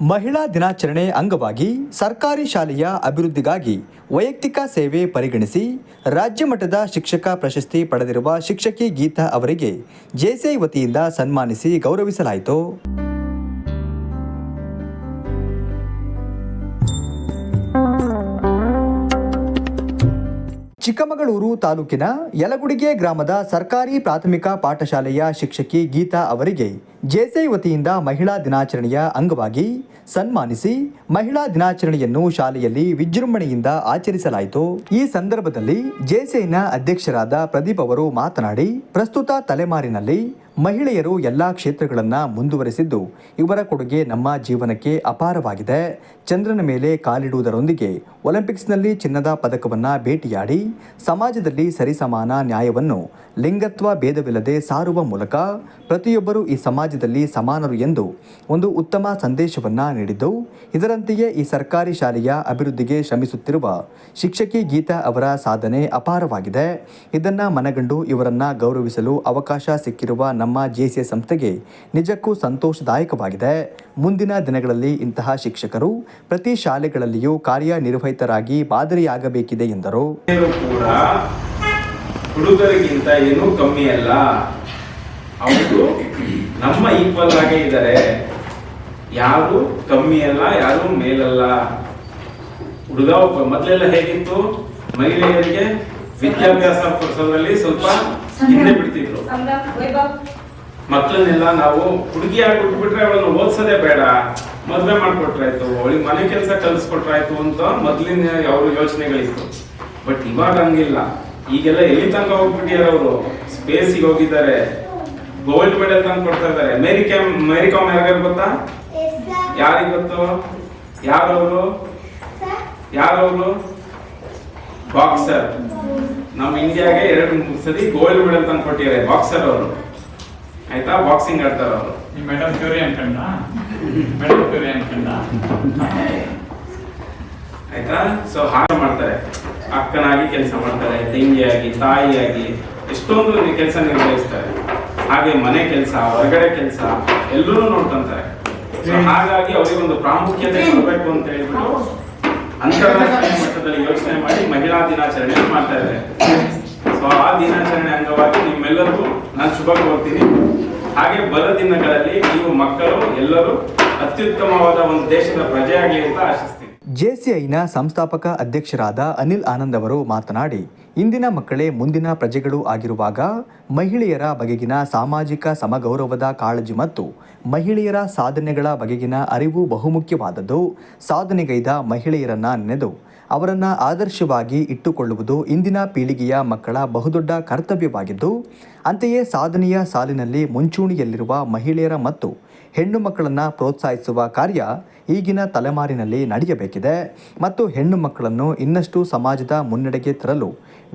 ಮಹಿಳಾ ದಿನಾಚರಣೆ ಅಂಗವಾಗಿ ಸರ್ಕಾರಿ ಶಾಲೆಯ ಅಭಿವೃದ್ಧಿಗಾಗಿ ವೈಯಕ್ತಿಕ ಸೇವೆ ಪರಿಗಣಿಸಿ ರಾಜ್ಯ ಮಟ್ಟದ ಶಿಕ್ಷಕ ಪ್ರಶಸ್ತಿ ಪಡೆದಿರುವ ಶಿಕ್ಷಕಿ ಗೀತಾ ಅವರಿಗೆ ಜೆಸಿಐ ವತಿಯಿಂದ ಸನ್ಮಾನಿಸಿ ಗೌರವಿಸಲಾಯಿತು. ಚಿಕ್ಕಮಗಳೂರು ತಾಲೂಕಿನ ಯಲಗುಡಿಗೆ ಗ್ರಾಮದ ಸರ್ಕಾರಿ ಪ್ರಾಥಮಿಕ ಪಾಠಶಾಲೆಯ ಶಿಕ್ಷಕಿ ಗೀತಾ ಅವರಿಗೆ ಜೆಸೈ ವತಿಯಿಂದ ಮಹಿಳಾ ದಿನಾಚರಣೆಯ ಅಂಗವಾಗಿ ಸನ್ಮಾನಿಸಿ ಮಹಿಳಾ ದಿನಾಚರಣೆಯನ್ನು ಶಾಲೆಯಲ್ಲಿ ವಿಜೃಂಭಣೆಯಿಂದ ಆಚರಿಸಲಾಯಿತು. ಈ ಸಂದರ್ಭದಲ್ಲಿ ಜೆಸೈನ ಅಧ್ಯಕ್ಷರಾದ ಪ್ರದೀಪ್ ಅವರು ಮಾತನಾಡಿ, ಪ್ರಸ್ತುತ ತಲೆಮಾರಿನಲ್ಲಿ ಮಹಿಳೆಯರು ಎಲ್ಲ ಕ್ಷೇತ್ರಗಳನ್ನು ಮುಂದುವರೆಸಿದ್ದು, ಇವರ ಕೊಡುಗೆ ನಮ್ಮ ಜೀವನಕ್ಕೆ ಅಪಾರವಾಗಿದೆ. ಚಂದ್ರನ ಮೇಲೆ ಕಾಲಿಡುವುದರೊಂದಿಗೆ ಒಲಿಂಪಿಕ್ಸ್ನಲ್ಲಿ ಚಿನ್ನದ ಪದಕವನ್ನು ಭೇಟಿಯಾಡಿ, ಸಮಾಜದಲ್ಲಿ ಸರಿಸಮಾನ ನ್ಯಾಯವನ್ನು, ಲಿಂಗತ್ವ ಭೇದವಿಲ್ಲದೆ ಸಾರುವ ಮೂಲಕ ಪ್ರತಿಯೊಬ್ಬರು ಈ ಸಮಾಜದಲ್ಲಿ ಸಮಾನರು ಎಂದು ಒಂದು ಉತ್ತಮ ಸಂದೇಶವನ್ನು ನೀಡಿದ್ದು, ಇದರಂತೆಯೇ ಈ ಸರ್ಕಾರಿ ಶಾಲೆಯ ಅಭಿವೃದ್ಧಿಗೆ ಶ್ರಮಿಸುತ್ತಿರುವ ಶಿಕ್ಷಕಿ ಗೀತಾ ಅವರ ಸಾಧನೆ ಅಪಾರವಾಗಿದೆ. ಇದನ್ನು ಮನಗಂಡು ಇವರನ್ನು ಗೌರವಿಸಲು ಅವಕಾಶ ಸಿಕ್ಕಿರುವ ಜೆಸಿಎ ಸಂಸ್ಥೆಗೆ ನಿಜಕ್ಕೂ ಸಂತೋಷದಾಯಕವಾಗಿದೆ. ಮುಂದಿನ ದಿನಗಳಲ್ಲಿ ಇಂತಹ ಶಿಕ್ಷಕರು ಪ್ರತಿ ಶಾಲೆಗಳಲ್ಲಿಯೂ ಕಾರ್ಯನಿರ್ವಹಿತರಾಗಿ ಮಾದರಿಯಾಗಬೇಕಿದೆ ಎಂದರು. ಹುಡುಗರಿಗಿಂತ ಏನೂ ಕಮ್ಮಿ ಅಲ್ಲ. ಅವರು ನಮ್ಮ ಈಕ್ವಲ್ ಆಗೇ ಇದ್ದಾರೆ. ಯಾರು ಕಮ್ಮಿ ಅಲ್ಲ, ಯಾರು ಮೇಲಲ್ಲ. ಹುಡುಗ ಮೊದಲೆಲ್ಲ ಹೇಗಿತ್ತು? ಮಹಿಳೆಯರಿಗೆ ವಿದ್ಯಾಭ್ಯಾಸ ಕೊಡಿಸೋದ್ರಲ್ಲಿ ಸ್ವಲ್ಪ ಹಿಂದೆ ಬಿಡ್ತಿದ್ರು. ಮಕ್ಕಳನ್ನೆಲ್ಲ ನಾವು ಹುಡುಗಿ ಆಗಿ ಬಿಟ್ಬಿಟ್ರೆ ಅವಳನ್ನು ಓದ್ಸೋದೆ ಬೇಡ. ಮದ್ವೆ ಮಾಡ್ಕೊಟ್ರಾಯ್ತು ಅವಳಿಗೆ ಮನೆ ಕೆಲಸ ಕಲಿಸ್ಕೊಟ್ರಾಯ್ತು ಅಂತ ಮೊದ್ಲಿನ ಅವ್ರ ಯೋಚನೆಗಳಿತ್ತು. ಬಟ್ ಇವಾಗ ಹಂಗಿಲ್ಲ. ಈಗೆಲ್ಲ ಎಲ್ಲಿ ತನಕ ಹೋಗ್ಬಿಟ್ಟಿದ್ದಾರೆ ಅವರು? ಸ್ಪೇಸಿಗೆ ಹೋಗಿದ್ದಾರೆ. ಗೋಲ್ಡ್ ಮೆಡಲ್ ತಂದು ಕೊಡ್ತಾ ಇದ್ದಾರೆ. ಮೇರಿ ಕ್ಯಾಮ್ ಮೇರಿ ಕಾಮ್ ಯಾರಿಗಾರು ಗೊತ್ತಾ? ಯಾರಿಗೆ ಗೊತ್ತು? ಯಾರವರು? ಯಾರವರು? ಬಾಕ್ಸರ್ ನಮ್ಮ ಇಂಡಿಯಾಗೆ ಎರಡು ಮೂರು ಸರಿ ಗೋಲ್ಡ್ ಮೆಡಲ್ ತಂದು ಕೊಟ್ಟಿದ್ದಾರೆ ಬಾಕ್ಸರ್ ಅವರು. ಆಯ್ತಾ? ಬಾಕ್ಸಿಂಗ್ ಆಡ್ತಾರ ಅವರು. ಮೇಡಮ್ ಕ್ಯೂರಿ ಅನ್ಕಂಡ ಮೇಡಮ್ ಕ್ಯೂರಿ ಅನ್ಕಂಡ ಆಯ್ತಾ? ಸೊ ಹಾಗೆ ಮಾಡ್ತಾರೆ. ಅಕ್ಕನಾಗಿ ಕೆಲಸ ಮಾಡ್ತಾರೆ ತಂಗಿಯಾಗಿ ತಾಯಿಯಾಗಿ ಎಷ್ಟೊಂದು ಕೆಲಸ ನಿರ್ವಹಿಸ್ತಾರೆ. ಹಾಗೆ ಮನೆ ಕೆಲಸ ಹೊರಗಡೆ ಕೆಲಸ ಎಲ್ಲರೂ ನೋಡ್ಕೊಂತಾರೆ. ಹಾಗಾಗಿ ಅವರಿಗೆ ಒಂದು ಪ್ರಾಮುಖ್ಯತೆ ಕೊಡಬೇಕು ಅಂತ ಹೇಳ್ಬಿಟ್ಟು ಅಂತಾರಾಷ್ಟ್ರೀಯ ಮಟ್ಟದಲ್ಲಿ ಯೋಚನೆ ಮಾಡಿ ಮಹಿಳಾ ದಿನಾಚರಣೆ ಮಾಡ್ತಾ ಇದ್ದಾರೆ. ಸೊ ಆ ದಿನಾಚರಣೆ ಅಂಗವಾಗಿ ನಿಮ್ಮೆಲ್ಲರಿಗೂ ನಾನು ಶುಭ ಕೋರ್ತೀನಿ. ಹಾಗೆ ಬರ ದಿನಗಳಲ್ಲಿ ನೀವು ಮಕ್ಕಳು, ಎಲ್ಲರೂ ಅತ್ಯುತ್ತಮವಾದ ಒಂದು ದೇಶದ ಪ್ರಜೆಯಾಗಲಿ ಅಂತ ಆಶಿಸ್ತೀನಿ ಜೆಸಿಐನ ಸಂಸ್ಥಾಪಕ ಅಧ್ಯಕ್ಷರಾದ ಅನಿಲ್ ಆನಂದ್ ಅವರು ಮಾತನಾಡಿ, ಇಂದಿನ ಮಕ್ಕಳೇ ಮುಂದಿನ ಪ್ರಜೆಗಳು ಆಗಿರುವಾಗ ಮಹಿಳೆಯರ ಬಗೆಗಿನ ಸಾಮಾಜಿಕ ಸಮಗೌರವದ ಕಾಳಜಿ ಮತ್ತು ಮಹಿಳೆಯರ ಸಾಧನೆಗಳ ಬಗೆಗಿನ ಅರಿವು ಬಹುಮುಖ್ಯವಾದದ್ದು. ಸಾಧನೆಗೈದ ಮಹಿಳೆಯರನ್ನ ನೆನೆದು ಅವರನ್ನು ಆದರ್ಶವಾಗಿ ಇಟ್ಟುಕೊಳ್ಳುವುದು ಇಂದಿನ ಪೀಳಿಗೆಯ ಮಕ್ಕಳ ಬಹುದೊಡ್ಡ ಕರ್ತವ್ಯವಾಗಿದ್ದು, ಅಂತೆಯೇ ಸಾಧನೆಯ ಸಾಲಿನಲ್ಲಿ ಮುಂಚೂಣಿಯಲ್ಲಿರುವ ಮಹಿಳೆಯರ ಮತ್ತು ಹೆಣ್ಣು ಮಕ್ಕಳನ್ನು ಪ್ರೋತ್ಸಾಹಿಸುವ ಕಾರ್ಯ ಈಗಿನ ತಲೆಮಾರಿನಲ್ಲಿ ನಡೆಯಬೇಕಿದೆ. ಮತ್ತು ಹೆಣ್ಣು ಮಕ್ಕಳನ್ನು ಇನ್ನಷ್ಟು ಸಮಾಜದ ಮುನ್ನಡೆಗೆ ತರಲು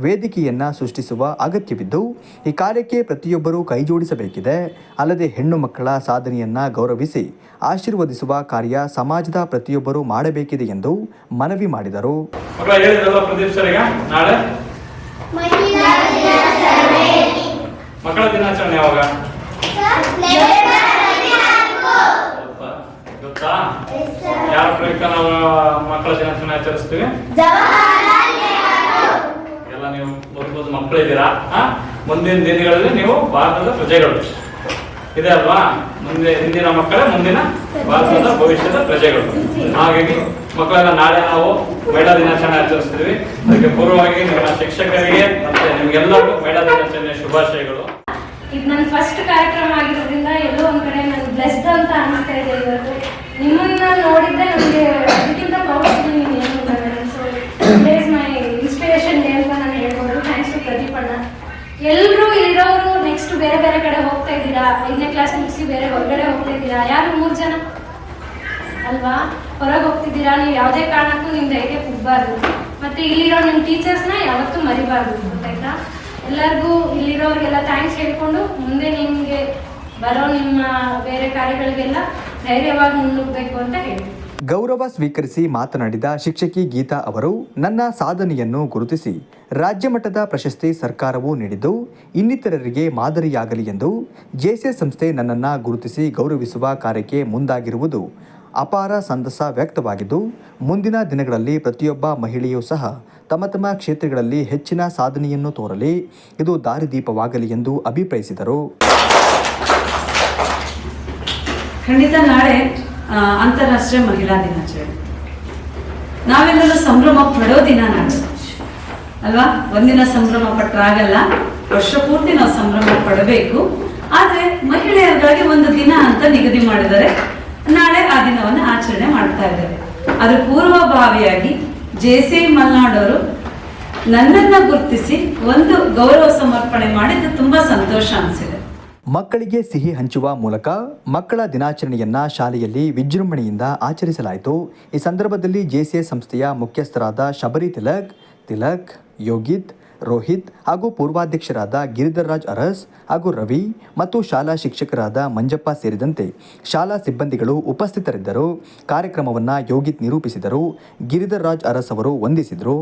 ವೇದಿಕೆಯನ್ನು ಸೃಷ್ಟಿಸುವ ಅಗತ್ಯವಿದ್ದು ಈ ಕಾರ್ಯಕ್ಕೆ ಪ್ರತಿಯೊಬ್ಬರೂ ಕೈಜೋಡಿಸಬೇಕಿದೆ. ಅಲ್ಲದೆ ಹೆಣ್ಣು ಮಕ್ಕಳ ಸಾಧನೆಯನ್ನು ಗೌರವಿಸಿ ಆಶೀರ್ವದಿಸುವ ಕಾರ್ಯ ಸಮಾಜದ ಪ್ರತಿಯೊಬ್ಬರೂ ಮಾಡಬೇಕಿದೆ ಎಂದು ಮನವಿ ಮಾಡಿದರು. ಮಕ್ಕಳ ದಿನಾಚರಣೆ. ಯಾವಾಗ? ಯಾರ ಪ್ರಯುಕ್ತ ನಾವು ಮಕ್ಕಳ ದಿನಾಚರಣೆ ಆಚರಿಸ್ತೀವಿ? ಎಲ್ಲ ನೀವು ಮಕ್ಕಳು ಮಕ್ಕಳಿದ್ದೀರಾ? ಮುಂದಿನ ದಿನಗಳಲ್ಲಿ ನೀವು ಭಾರತದ ಪ್ರಜೆಗಳು. ಇದೆ ಅಲ್ವಾ? ಮುಂದೆ ಹಿಂದಿನ ಮಕ್ಕಳೇ, ಮುಂದಿನ ಭಾರತದ ಭವಿಷ್ಯದ ಪ್ರಜೆಗಳು. ಹಾಗಾಗಿ ಮಕ್ಕಳೆಲ್ಲ ನಾಳೆ ನಾವು ಮಹಿಳಾ ದಿನಾಚರಣೆ ಆಚರಿಸ್ತೀವಿ. ಅದಕ್ಕೆ ಪೂರ್ವವಾಗಿ ನಿಮ್ಮ ಶಿಕ್ಷಕರಿಗೆ ಮತ್ತೆ ನಿಮ್ಗೆಲ್ಲರಿಗೂ ಮಹಿಳಾ ದಿನಾಚರಣೆ ಶುಭಾಶಯಗಳು. ಇದು ನನ್ನ ಫಸ್ಟ್ ಕಾರ್ಯಕ್ರಮ ಆಗಿರೋದ್ರಿಂದ ಎಲ್ಲೋ ಒಂದ್ ಕಡೆ ನಾನು ಬ್ಲೆಸ್ಡ್ ಅಂತ ಅನಿಸ್ತಾ ಇದೆ ಇವತ್ತು ನಿಮ್ಮನ್ನ ನೋಡಿದ್ದೆ ನನಗೆ ಅದಕ್ಕಿಂತ ಪವರ್ಫುಲ್ ನೀನು ಏನು madam so is my inspiration day ಅಂತ ನಾನು ಹೇಳ್ಬೋದು ಥ್ಯಾಂಕ್ಸ್ ಟು ಪ್ರದೀಪ್ ಅಣ್ಣ ಎಲ್ಲರೂ ಇಲ್ಲಿರೋರು ನೆಕ್ಸ್ಟ್ ಬೇರೆ ಬೇರೆ ಕಡೆ ಹೋಗ್ತಾ ಇದ್ದೀರಾ ಐದನೇ ಕ್ಲಾಸ್ ಮುಗಿಸಿ ಬೇರೆ ಹೊರಗಡೆ ಹೋಗ್ತಾ ಇದ್ದೀರಾ ಯಾರು ಮೂರು ಜನ? ಅಲ್ವಾ? ಹೊರಗೆ ಹೋಗ್ತಿದ್ದೀರಾ? ನೀವು ಯಾವುದೇ ಕಾರಣಕ್ಕೂ ನಿಮ್ಮ ಧೈರ್ಯ ಕುಗ್ಬಾರ್ದು. ಮತ್ತು ಇಲ್ಲಿರೋ ನಿಮ್ಮ ಟೀಚರ್ಸ್ನ ಯಾವತ್ತೂ ಮರಿಬಾರ್ದು, ಗೊತ್ತಾಯ್ತಾ? ಎಲ್ಲರಿಗೂ ಇಲ್ಲಿರೋರಿಗೆಲ್ಲ ಥ್ಯಾಂಕ್ಸ್ ಹೇಳ್ಕೊಂಡು ಮುಂದೆ ನಿಮಗೆ ಬರೋ ನಿಮ್ಮ ಬೇರೆ ಕಾರ್ಯಗಳಿಗೆಲ್ಲ ಧೈರ್ಯವಾಗಿ ಮುನ್ನುಗ್ಗಬೇಕು ಅಂತ ಹೇಳಿ ಗೌರವ ಸ್ವೀಕರಿಸಿ ಮಾತನಾಡಿದ ಶಿಕ್ಷಕಿ ಗೀತಾ ಅವರು, ನನ್ನ ಸಾಧನೆಯನ್ನು ಗುರುತಿಸಿ, ರಾಜ್ಯ ಮಟ್ಟದ ಪ್ರಶಸ್ತಿ ಸರ್ಕಾರವು ನೀಡಿದ್ದು, ಇನ್ನಿತರರಿಗೆ ಮಾದರಿಯಾಗಲಿ ಎಂದು ಜೆಸಿಎಸ್ ಸಂಸ್ಥೆ ನನ್ನನ್ನು ಗುರುತಿಸಿ ಗೌರವಿಸುವ ಕಾರ್ಯಕ್ಕೆ ಮುಂದಾಗಿರುವುದು ಅಪಾರ ಸಂತಸ ವ್ಯಕ್ತವಾಗಿದ್ದು, ಮುಂದಿನ ದಿನಗಳಲ್ಲಿ ಪ್ರತಿಯೊಬ್ಬ ಮಹಿಳೆಯೂ ಸಹ ತಮ್ಮ ತಮ್ಮ ಕ್ಷೇತ್ರಗಳಲ್ಲಿ ಹೆಚ್ಚಿನ ಸಾಧನೆಯನ್ನು ತೋರಲಿ, ಇದು ದಾರಿದೀಪವಾಗಲಿ ಎಂದು ಅಭಿಪ್ರಾಯಿಸಿದರು. ಖಂಡಿತ ನಾಳೆ ಅಂತಾರಾಷ್ಟ್ರೀಯ ಮಹಿಳಾ ದಿನಾಚರಣೆ. ನಾವೆಲ್ಲರೂ ಸಂಭ್ರಮ ಪಡೋ ದಿನ ಅಲ್ವಾ? ಒಂದಿನ ಸಂಭ್ರಮ ಪಟ್ಟರಾಗಲ್ಲ ವರ್ಷ ಪೂರ್ತಿ ನಾವು ಸಂಭ್ರಮ ಪಡಬೇಕು. ಆದ್ರೆ ಮಹಿಳೆಯರಿಗಾಗಿ ಒಂದು ದಿನ ಅಂತ ನಿಗದಿ ಮಾಡಿದರೆ ನಾಳೆ ಆ ದಿನವನ್ನು ಆಚರಣೆ ಮಾಡ್ತಾ ಇದ್ದಾರೆ. ಅದ್ರ ಪೂರ್ವಭಾವಿಯಾಗಿ ಜೆ ಸಿ ಮಲ್ನಾಡವರು ನನ್ನನ್ನ ಗುರುತಿಸಿ ಒಂದು ಗೌರವ ಸಮರ್ಪಣೆ ಮಾಡಿದ್ದು ತುಂಬಾ ಸಂತೋಷ ಅನಿಸಿದೆ. ಮಕ್ಕಳಿಗೆ ಸಿಹಿ ಹಂಚುವ ಮೂಲಕ ಮಕ್ಕಳ ದಿನಾಚರಣೆಯನ್ನ ಶಾಲೆಯಲ್ಲಿ ವಿಜೃಂಭಣೆಯಿಂದ ಆಚರಿಸಲಾಯಿತು. ಈ ಸಂದರ್ಭದಲ್ಲಿ ಜೆಸಿಎಸ್ ಸಂಸ್ಥೆಯ ಮುಖ್ಯಸ್ಥರಾದ ಶಬರಿ ತಿಲಕ್ ತಿಲಕ್, ಯೋಗಿತ್, ರೋಹಿತ್ ಹಾಗೂ ಪೂರ್ವಾಧ್ಯಕ್ಷರಾದ ಗಿರಿಧರ್ರಾಜ್ ಅರಸ್ ಹಾಗೂ ರವಿ ಮತ್ತು ಶಾಲಾ ಶಿಕ್ಷಕರಾದ ಮಂಜಪ್ಪ ಸೇರಿದಂತೆ ಶಾಲಾ ಸಿಬ್ಬಂದಿಗಳು ಉಪಸ್ಥಿತರಿದ್ದರು. ಕಾರ್ಯಕ್ರಮವನ್ನು ಯೋಗಿತ್ ನಿರೂಪಿಸಿದರು. ಗಿರಿಧರ್ರಾಜ್ ಅರಸ್ ಅವರು ವಂದಿಸಿದರು.